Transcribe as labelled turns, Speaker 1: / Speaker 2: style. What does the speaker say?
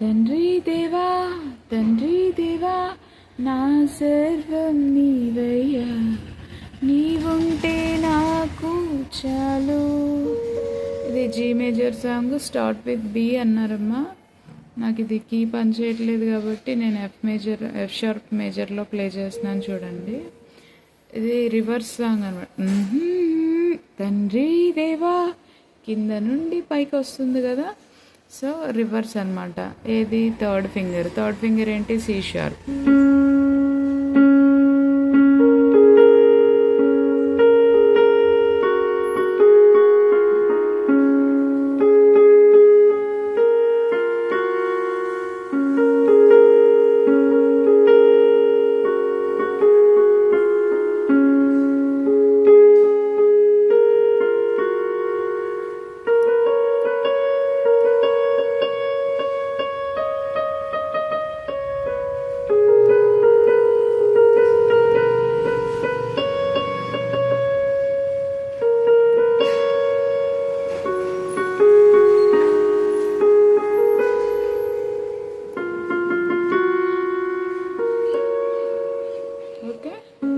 Speaker 1: తండ్రి దేవా తండ్రి దేవా నా సర్వం నీవయ్యా. నీవుంటే నాకు చాలు. ఇది G major song start with B అన్నారమ్మా. నాకు ఇది కీ పని చేయట్లేదు కాబట్టి నేను ఎఫ్ మేజర్ ఎఫ్ షార్ప్ మేజర్లో ప్లే చేస్తున్నాను చూడండి. ఇది రివర్స్ సాంగ్ అనమాట తండ్రి దేవా కింద నుండి పైకి వస్తుంది కదా. సో రివర్స్ అన్నమాట. ఏది? థర్డ్ ఫింగర్ థర్డ్ ఫింగర్ ఏంటి? C sharp okay?